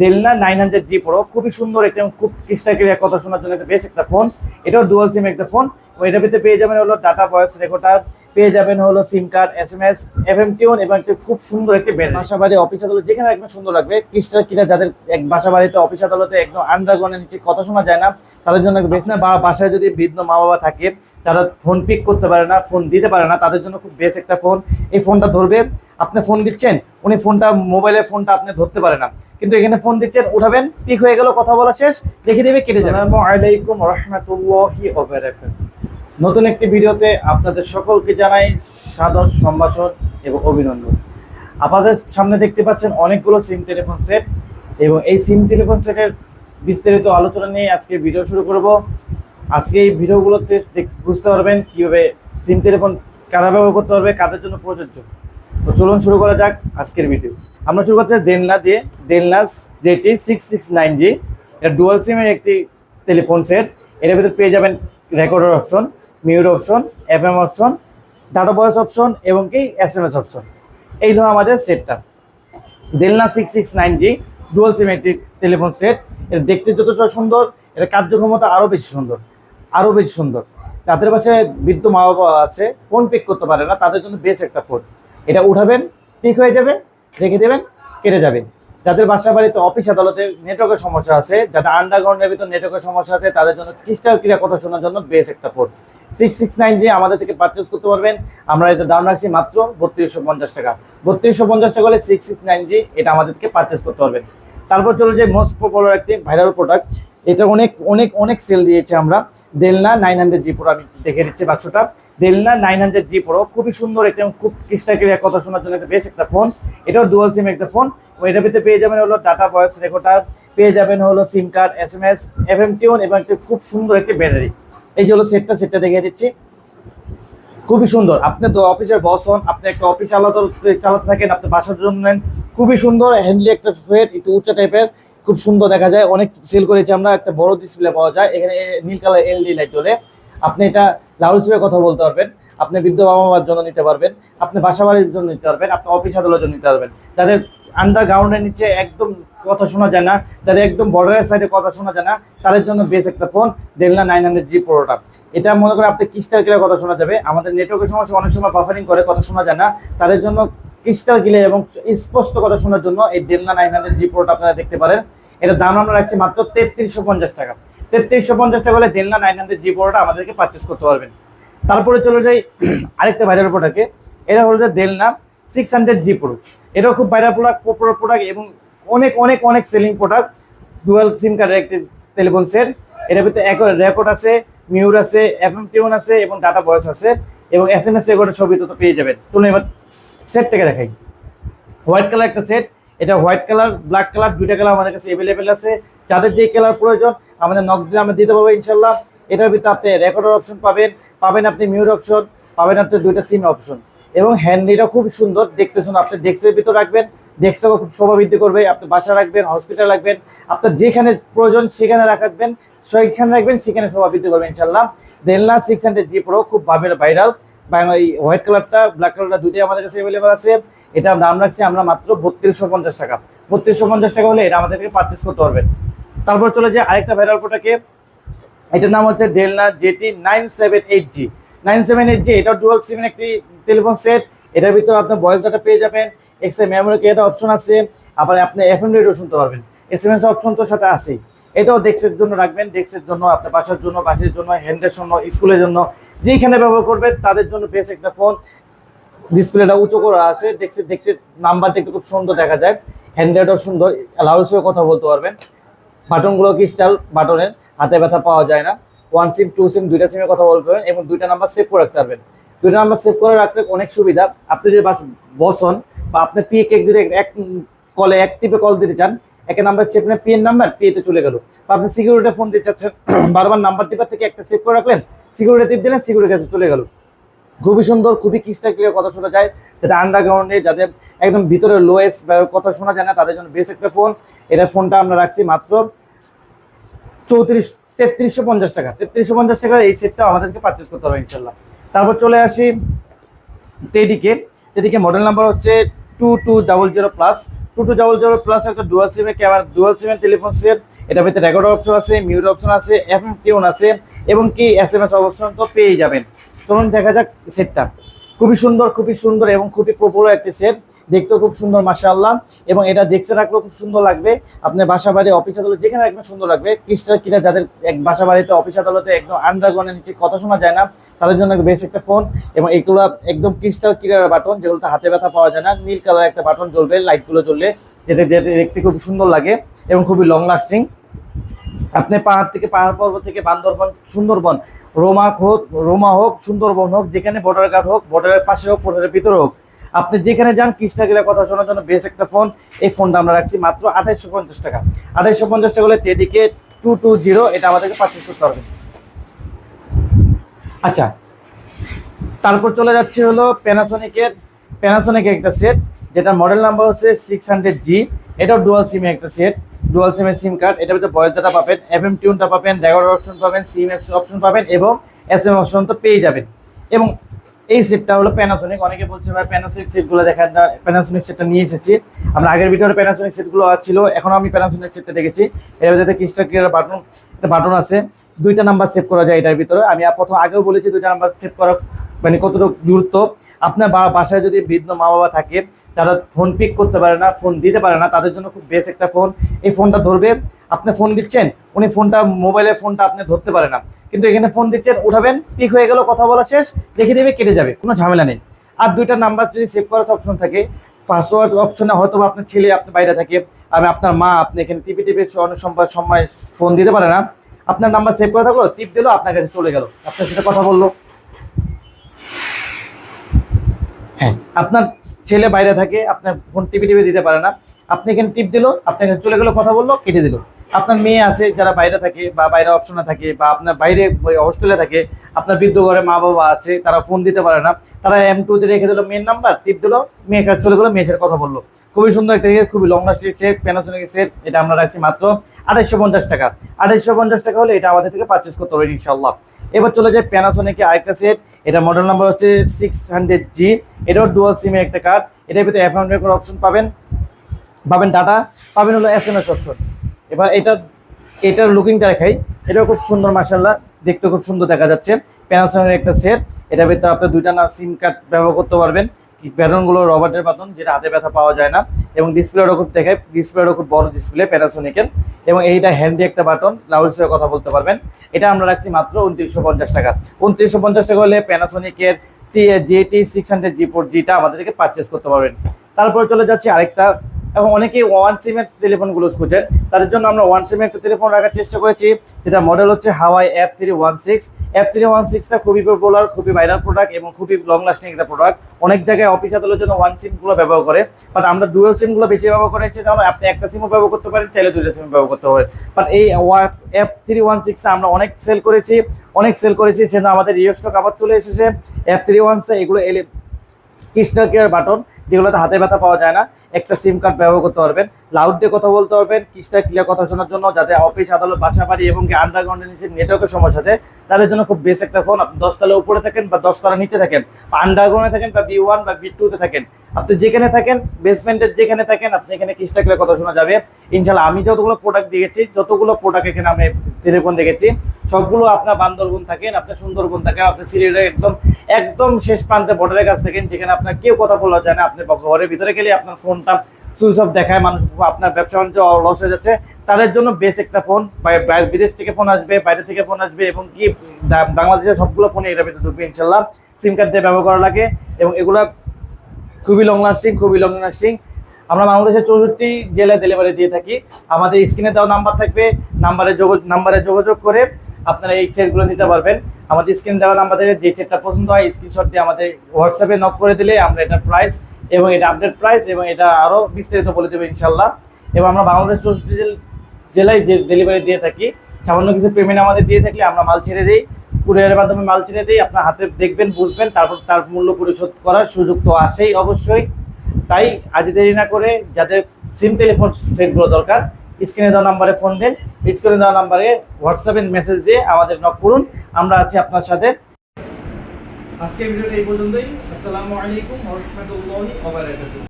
ডেলনা nine hundred G pro. খুবই সুন্দর একটা খুব ক্লিয়ার কথা শোনার জন্য একটা বেশ একটা ফোন এটাও ডুয়াল সিম একটা ফোন এটার ভিতরে পেয়ে যাবেন হলো ডাটা ভয়েস রেকর্ডার পেয়ে যাবেন হলো sim card S M S F M tune এবং একটা খুব সুন্দর একটি ব্যান্ড বাসা বাড়ি অফিস আদালত যেখানে একদম সুন্দর লাগবে। ক্রিস্টাল ক্লিয়ার যাদের এক বাসা বাড়িতে অফিস আদালতে একদম আন্ডারগ্রাউন্ডের নিচে কথা শোনা যায় না, তাদের জন্য বেশ না। বা বাসায় যদি বৃদ্ধ মা বাবা থাকে, তারা ফোন পিক করতে পারে না ফোন দিতে পারে না, তাদের জন্য খুব বেশ একটা ফোন এই ফোনটা ধরবে, আপনি ফোন দিচ্ছেন, উনি ফোনটা মোবাইলের ফোনটা আপনি ধরতে পারে না। কিন্তু এখানে ফোন দিচ্ছেন, উঠাবেন পিক হয়ে গেল, কথা বলা শেষ রেখে দেবে, কেটে যাবে। আলাইকুম রহমতুল্লাহি নতুন একটি ভিডিওতে আপনাদের সকলকে জানাই সাদর সম্ভাষণ এবং অভিনন্দন। আপনাদের সামনে দেখতে পাচ্ছেন অনেকগুলো সিম টেলিফোন সেট এবং এই সিম টেলিফোন সেটের বিস্তারিত আলোচনা নিয়ে আজকে ভিডিও শুরু করব। আজকে এই ভিডিওগুলোতে বুঝতে পারবেন কীভাবে সিম টেলিফোন কারা ব্যবহার করতে পারবে, কাদের জন্য প্রযোজ্য। তো চলুন শুরু করা যাক আজকের ভিডিও আমরা শুরু করছি দেনলা দিয়ে দেনলাস JT six six nine G এটা ডুয়াল সিমের একটি টেলিফোন সেট এর ভিতরে পেয়ে যাবেন recorder option mute option F M option data voice option এবং কি এস এম এস অপশন এই হলো আমাদের সেটটা দেলনা six six nine G dual sim একটি টেলিফোন সেট এটা দেখতে যতটা সুন্দর, এটা কার্যক্ষমতা আরও বেশি সুন্দর আরও বেশি সুন্দর। তাদের পাশে বৃদ্ধ মা বাবা আছে ফোন পিক করতে পারে না, তাদের জন্য বেশ একটা ফোন এটা উঠাবেন পিক হয়ে যাবে, রেখে দেবেন, কেটে যাবে। যাদের বাসা বাড়িতে অফিস আদালতে নেটওয়ার্কের সমস্যা আছে, যাদের আন্ডারগ্রাউন্ডের ভিতর নেটওয়ার্কের সমস্যা আছে, তাদের জন্য ক্রিস্টাল ক্রিয়া কথা শোনার জন্য বেশ একটা phone six six nine G আমাদের থেকে পারচেস করতে পারবেন। আমরা এটা দাম রাখছি মাত্র বত্রিশশো পঞ্চাশ টাকা। বত্রিশশো পঞ্চাশ টাকা হলে সিক্স সিক্স নাইন জি এটা আমাদের থেকে পারচেস করতে পারবেন। তারপর চলো যে মোস্ট পপুলার একটি ভাইরাল প্রোডাক্ট এটা অনেক অনেক অনেক সেল দিয়েছে আমরা। দেলনা নাইন হান্ড্রেড জি প্রো আমি দেখে দিচ্ছি বাক্সটা। দেলনা নাইন হান্ড্রেড জি প্রো খুবই সুন্দর একটা খুব ক্রিস্টাল ক্লিয়ার কথা শোনার জন্য একটা বেশ একটা ফোন। এটাও ডুয়াল সিম একটা ফোন। এটার ভিতরে পেয়ে যাবেন হলো ডাটা ভয়েস রেকর্ডার পেয়ে যাবেন হলো sim card S M S F M tune এবং একটা খুব সুন্দর একটি ব্যাটারি এই যে হলো সেটটা সেটটা দেখিয়ে দিচ্ছি। খুবই সুন্দর। আপনি তো অফিসের বস হন, আপনি একটা অফিস চালাতে চালাতে থাকেন, আপনি বাসার জন্য খুবই সুন্দর হ্যান্ডলি একটা ফেট একটু উচ্চ টাইপের খুব সুন্দর দেখা যায়। অনেক সেল করেছি আমরা। একটা বড় ডিসপ্লে পাওয়া যায়। এখানে নীল কালার এলডি লাইট জ্বলে। আপনি এটা লাউড স্পিকার কথা বলতে পারবেন। আপনি বৃদ্ধ বাবা মার জন্য নিতে পারবেন। আপনি বাসা বাড়ির জন্য নিতে পারবেন। আপনি অফিস আদালতের জন্য নিতে পারবেন। যাদের আন্ডারগ্রাউন্ডের নিচে একদম কথা শোনা যায় না, যাদের একদম বর্ডারের সাইডে কথা শোনা যায় না, তাদের জন্য বেশ একটা ফোন দেড়লা নাইন হান্ড্রেড জি প্রোটা এটা মনে করে আপনি ক্রিস্টাল কথা শোনা যাবে। আমাদের নেটওয়ার্কের সমস্যা অনেক সময় বাফারিং করে, কথা শোনা যায় না। তাদের জন্য ক্রিস্টাল ক্লিয়ার এবং স্পষ্ট কথা শোনার জন্য এই ডেলনা নাইন হান্ড্রেড জি প্রোটা আপনারা দেখতে পারেন। এটার দাম আমরা রাখছি মাত্র তেত্রিশশো পঞ্চাশ টাকা। তেত্রিশশো পঞ্চাশ টাকা হলে দেড়লা নাইন হান্ড্রেড জি প্রোটা আমাদেরকে পারচেস করতে পারবেন। তারপরে চলে যাই আরেকটা ভাইরাল প্রোডাক্টে এটা হলো যে দেলনা সিক্স হান্ড্রেড জি প্রো এটাও খুব ভাইরাল প্রোডাক্ট পপুলার প্রোডাক্ট এবং অনেক অনেক অনেক সেলিং প্রোডাক্ট ডুয়াল সিম কার্ডের একটি টেলিফোন সেট এটার ভিতরে এক রেকর্ড আছে। মিউর আছে এফ এম টিউন আছে এবং ডাটা ভয়েস আছে এবং এস এম এস রেকর্ডের ছবি তো পেয়ে যাবেন। চলুন এবার সেট থেকে দেখাই। হোয়াইট কালার একটা সেট এটা হোয়াইট কালার ব্ল্যাক কালার দুইটা কালার আমাদের কাছে অ্যাভেলেবেল আছে। যাদের যে কালার প্রয়োজন, আমাদের নক দিলে আমরা দিতে পারব ইনশাল্লাহ এটার ভিতরে আপনি রেকর্ডার অপশন পাবেন পাবেন আপনি মিউর অপশন পাবেন আপনি দুইটা সিম অপশন এবং হ্যান্ডিটা খুব সুন্দর, দেখতে শুনুন, আপনি ডেস্কের ভিতর রাখবেন ডেস্কটাও খুব শোভা বৃদ্ধি করবে, আপনি বাসা রাখবেন হসপিটাল রাখবেন, আপনার যেখানে প্রয়োজন সেখানে রাখবেন সেইখানে রাখবেন সেখানে শোভা বৃদ্ধি করবেন ইনশাল্লাহ দেলনা সিক্স হান্ড্রেড জি প্রো খুব ভাইরাল এই হোয়াইট কালারটা ব্ল্যাক কালারটা দুইটাই আমাদের কাছে অ্যাভেলেবেল আছে। এটা দাম রাখছি আমরা মাত্র বত্রিশশো পঞ্চাশ টাকা। বত্রিশশো পঞ্চাশ টাকা হলে এটা আমাদেরকে পারচেস করতে পারবেন। তারপর চলে যায় আরেকটা ভাইরাল প্রোটাকে এটার নাম হচ্ছে ডেলনা JT nine seven eight G nine seven eight G এটা ডুয়াল সিমের একটি টেলিফোন সেট এটার ভিতরে আপনার ভয়েস ডাটা পেয়ে যাবেন এক্সট্রা মেমোরি একটা অপশন আছে, আবার আপনি এফ এম রেডিও শুনতে পারবেন। এস এম এস অপশন তো সাথে আছেই। এটাও ডেস্কের জন্য রাখবেন ডেস্কের জন্য, আপনার বাসার জন্য বাসের জন্য হ্যান্ডের জন্য স্কুলের জন্য যেখানে ব্যবহার করবেন, তাদের জন্য বেশ একটা ফোন ডিসপ্লেটা উঁচু করা আছে দেখতে দেখতে নাম্বার দেখতে খুব সুন্দর দেখা যায়। হ্যান্ডেলটাও সুন্দর লাউড স্পিকার কথা বলতে পারবেন। বাটনগুলো ক্রিস্টাল বাটনের, হাতে ব্যথা পাওয়া যায় না। ওয়ান সিম টু সিম দুইটা সিমের কথা বলতে পারবেন এবং দুইটা নাম্বার সেভ করে রাখতে পারবেন। দুইটা নাম্বার সেভ করে রাখলে অনেক সুবিধা। আপনি যদি বাস বসন বা আপনি পি কে যদি এক কলে এক টিপে কল দিতে চান একটা নাম্বার চেপে পি এর নাম্বার পি তে চলে গেল। বা আপনি সিকিউরিটি ফোন দিতে চাচ্ছেন, বারবার নাম্বার টিপার থেকে একটা সেভ করে রাখলেন সিকিউরিটি টিপ দিলেন সিকিউরিটি কাছে চলে গেল। খুবই সুন্দর, খুবই ক্রিস্টাল ক্লিয়ার কথা শোনা যায়। যাদের আন্ডারগ্রাউন্ডে যাদের একদম ভিতরে লোয়েস্ট কথা শোনা যায় না, তাদের জন্য বেশ একটা ফোন এটা ফোনটা আমরা রাখছি মাত্র চৌত্রিশ, তেত্রিশশো পঞ্চাশ টাকা। তেত্রিশশো পঞ্চাশ টাকার এই সেটটা আমাদেরকে পারচেস করতে হবে ইনশাল্লাহ। তারপর চলে আসি টেডিকে টেডিকে মডেল নাম্বার হচ্ছে two two double zero plus two two double zero plus একটা ডুয়াল সিমের ক্যামেরা ডুয়াল সিমের টেলিফোন সেট এটার ভিতরে রেকর্ড অপশন আছে মিউট অপশন আছে এফ এম টিউন আছে এবং কি এস এম এস অপশন তো পেয়ে যাবেন। চলুন দেখা যাক সেটটা খুবই সুন্দর খুবই সুন্দর এবং খুবই পপুলার একটি সেট দেখতেও খুব সুন্দর, মাশাআল্লাহ। এবং এটা দেখতে রাখলেও খুব সুন্দর লাগবে। আপনার বাসা বাড়ি অফিস আদালত যেখানে একদম সুন্দর লাগবে। ক্রিস্টাল কিনা যাদের এক বাসা বাড়িতে অফিস আদালতে একদম আন্ডারগ্রাউন্ডের নিচে কত সময় যায় না, তাদের জন্য বেশ একটা ফোন এবং এগুলো একদম ক্রিস্টাল ক্লিয়ার বাটন যেগুলোতে হাতে ব্যথা পাওয়া যায় না, নীল কালার একটা বাটন জ্বলবে লাইটগুলো জ্বললে যেটা যেটা দেখতে খুব সুন্দর লাগে এবং খুবই লং লাস্টিং আপনি পাহাড় থেকে, পাহাড় পর্বত থেকে, বান্দরবন, সুন্দরবন, রোমা হোক রোমা হোক, সুন্দরবন হোক, যেখানে বর্ডার গার্ড হোক বর্ডারের পাশে হোক বর্ডারের ভিতরে হোক আপনি যেখানে যান, কৃষ্ণা গেলে কথা শোনার জন্য বেশ একটা ফোন এই ফোনটা আমরা রাখছি মাত্র আঠাইশশো পঞ্চাশ টাকা। আঠাইশশো পঞ্চাশ টাকা হলে টেডিকে টু টু জিরো এটা আমাদেরকে পারচেস করতে হবে। আচ্ছা তারপর চলে যাচ্ছে হলো প্যানাসোনিকের প্যানাসোনিকের একটা সেট যেটা মডেল নাম্বার হচ্ছে সিক্স হান্ড্রেড জি এটাও ডুয়াল সিমের একটা সেট ডুয়াল সিমের সিম কার্ড এটার ভিতরে ভয়েস ডাটা পাবেন এফ এম টিউনটা পাবেন রেকর্ড অপশন পাবেন সিম অপশন পাবেন এবং এস এম অপশন তো পেয়ে যাবেন। এবং এই সেটটা হলো প্যানাসোনিক অনেকে বলছে, ভাই প্যানাসোনিক সেটগুলো দেখার প্যানাসোনিক সেটটা নিয়ে এসেছি। আমরা আগের ভিডিওতে প্যানাসোনিক সেটগুলো ছিল, এখন আমি প্যানাসোনিক সেটটা দেখেছি। এর ভিতরে ক্রিস্টাল ক্লিয়ার বাটন বাটন আছে। দুইটা নাম্বার সেভ করা যায় এটার ভিতরে। আমি প্রথম আগেও বলেছি, দুইটা নাম্বার সেভ করা মানে কতটুকু গুরুত্ব আপনার বা বাসায় যদি বৃদ্ধ মা বাবা থাকে, তারা ফোন পিক করতে পারে না ফোন দিতে পারে না, তাদের জন্য খুব বেশ একটা ফোন এই ফোনটা ধরবে, আপনি ফোন দিচ্ছেন, উনি ফোনটা মোবাইলের ফোনটা আপনি ধরতে পারে না। কিন্তু এখানে ফোন দিচ্ছেন, উঠাবেন পিক হয়ে গেল, কথা বলা শেষ, রেখে দেবে, কেটে যাবে, কোনো ঝামেলা নেই। আর দুইটা নাম্বার যদি সেভ করার অপশন থাকে পাসওয়ার্ড অপশনে হয়তো আপনার ছেলে আপনার বাইরে থাকে আমি আপনার মা আপনি এখানে টিপি টিপি অনেক সময় সময় ফোন দিতে পারে না, আপনার নাম্বার সেভ করা থাকল টিপ দিলো, আপনার কাছে চলে গেল। আপনার সাথে কথা বলল। হ্যাঁ। আপনার ছেলে বাইরে থাকে, আপনার ফোন টিপি টিপি দিতে পারে না। আপনি এখানে টিপ দিল আপনার কাছে চলে গেলো, কথা বলল, কেটে দিল। আপনার মেয়ে আছে, যারা বাইরে থাকে বা বাইরে অপশনে থাকে বা আপনার বাইরে হোস্টেলে থাকে, আপনার বৃদ্ধ ঘরে মা বাবা আছে, তারা ফোন দিতে পারে না। তারা এম টুতে রেখে দিল মেয়ের নাম্বার টিপ দিল, মেয়ের কাছে চলে গেলো, মেয়ের সাথে কথা বলল। খুবই সুন্দর একটা খুবই long lasting set Panasonic set এটা আমরা রাখছি মাত্র আড়াইশো পঞ্চাশ টাকা। আড়াইশো পঞ্চাশ টাকা হলে এটা আমাদের থেকে পারচেস করতে হবে ইনশাল্লাহ এবার চলে যায় প্যানাসোনিকের আরেকটা সেট এটা মডেল নাম্বার হচ্ছে সিক্স হান্ড্রেড জি এটাও ডুয়াল সিমের একটা কার্ড এটার ভিতরে এফ রেকর্ড অপশন পাবেন। পাবেন ডাটা পাবেন হলো এস এম এস অপশন এবার এটা, এটার লুকিংটা দেখাই। এটাও খুব সুন্দর মার্শাল্লাহ দেখতে খুব সুন্দর দেখা যাচ্ছে। প্যানাসোনিকের একটা সেট এটার ভিতরে আপনার দুইটা না সিম কার্ড ব্যবহার করতে পারবেন। প্যাটার্নগুলো রবার্টের পাতন যেটা হাতে ব্যথা পাওয়া যায় না, এবং ডিসপ্লেটাও খুব দেখে ডিসপ্লেটাও খুব বড় ডিসপ্লে প্যানাসোনিকের এবং এইটা হ্যান্ডি একটা বাটন লাউড সঙ্গে কথা বলতে পারবেন। এটা আমরা রাখছি মাত্র উনত্রিশশো পঞ্চাশ টাকা। উনত্রিশশো পঞ্চাশ টাকা হলে প্যানাসোনিকের JT six hundred G four জিটা আমাদেরকে পারচেস করতে পারবেন। তারপরে চলে যাচ্ছি আরেকটা এখন অনেকেই ওয়ান সিমের টেলিফোনগুলো খুঁজেন তাদের জন্য আমরা ওয়ান সিমের একটা টেলিফোন রাখার চেষ্টা করেছি, যেটা মডেল হচ্ছে Huawei F three one six F three one সিক্সটা খুবই পপুলার খুবই ভাইরাল প্রোডাক্ট এবং খুবই লং লাস্টিং একটা প্রোডাক্ট অনেক জায়গায় অফিস আদালতের জন্য ওয়ান সিমগুলো ব্যবহার করে বাট আমরা ডুয়েল সিমগুলো বেশি ব্যবহার করেছি যেমন আপনি একটা সিমও ব্যবহার করতে পারেন, চাইলে দুইটা সিম ব্যবহার করতে পারেন। বাট এই এফ থ্রি ওয়ান সিক্সটা আমরা অনেক সেল করেছি, অনেক সেল করেছি, সেজন্য আমাদের ইয়ে স্টক আবার চলে এসেছে। এফ থ্রি ওয়ান এগুলো ক্রিস্টাল কেয়ার বাটন যেগুলোতে হাতে ব্যথা পাওয়া যায় না, একটা সিম কার্ড ব্যবহার করতে পারবেন লাউড দিয়ে কথা বলতে পারবেন ক্রিস্টাল ক্লিয়ার কথা শোনার জন্য যাতে অফিস আদালত, বাসা বাড়ি এবং আন্ডারগ্রাউন্ডের নিচে নেটওয়ার্কের সমস্যা আছে, তাদের জন্য খুব বেশ একটা ফোন আপনি দশতলা উপরে থাকেন বা দশতলা নিচে থাকেন আন্ডারগ্রাউন্ডে থাকেন বা বি ওয়ান বা বি টুতে থাকেন, আপনি যেখানে থাকেন বেসমেন্টের যেখানে থাকেন, আপনি এখানে ক্রিস্টাল ক্লিয়ার কথা শোনা যাবে। ইনশাল্লাহ আমি যতগুলো প্রোডাক্ট দেখেছি, যতগুলো প্রোডাক্ট এখানে আমি টেলিফোন দেখেছি সবগুলো আপনার বান্দরবন থাকেন আপনার সুন্দরবন থাকেন আপনি সিরিয়ালের একদম একদম শেষ প্রান্তে বর্ডারের কাছ থাকেন যেখানে আপনার কেউ কথা বলা যায় না আপনি ঘরের ভিতরে গেলে আপনার ফোনটা সুইচ অফ দেখায়, মানুষ আপনার ব্যবসা বাণিজ্য লস হয়ে যাচ্ছে। তাদের জন্য বেশ একটা ফোন বিদেশ থেকে ফোন আসবে, বাইরে থেকে ফোন আসবে, এবং কি বাংলাদেশের সবগুলো ফোনে এটার ভিতরে ঢুকবে ইনশাল্লাহ সিম কার্ড দিয়ে ব্যবহার করা লাগে, এবং এগুলা খুবই লং লাস্টিং খুবই লং লাস্টিং আমরা বাংলাদেশের চৌষট্টি জেলায় ডেলিভারি দিয়ে থাকি। আমাদের স্ক্রিনে দেওয়া নাম্বার থাকবে নাম্বারে যোগ নাম্বারে যোগাযোগ করে আপনারা এই সেটগুলো নিতে পারবেন। আমাদের স্ক্রিন দেওয়া নাম্বার থেকে যে সেটটা পছন্দ হয় স্ক্রিনশট দিয়ে আমাদের হোয়াটসঅ্যাপে নক করে দিলে আমরা এটা প্রাইস এবং এটা আপডেট প্রাইস এবং এটা আরও বিস্তারিত বলে দেবো ইনশাল্লাহ এবং আমরা বাংলাদেশ চৌষট্টি জেলায় যে ডেলিভারি দিয়ে থাকি, সামান্য কিছু পেমেন্ট আমাদের দিয়ে থাকলে আমরা মাল ছেড়ে দিই। কুরিয়ারের মাধ্যমে মাল ছেড়ে দিই, আপনার হাতে দেখবেন, বুঝবেন, তারপর তার মূল্য পরিশোধ করার সুযোগ তো আসেই অবশ্যই। তাই আজ দেরি না করে যাদের সিম টেলিফোন সেটগুলো দরকার স্ক্রিনে দেওয়া নাম্বারে ফোন দেন, স্ক্রিনে দেওয়া নাম্বারে হোয়াটসঅ্যাপে মেসেজ দিয়ে আমাদের নক করুন, আমরা আছি আপনার সাথে। আজকের ভিডিওটা এই পর্যন্তই। আসসালামু আলাইকুম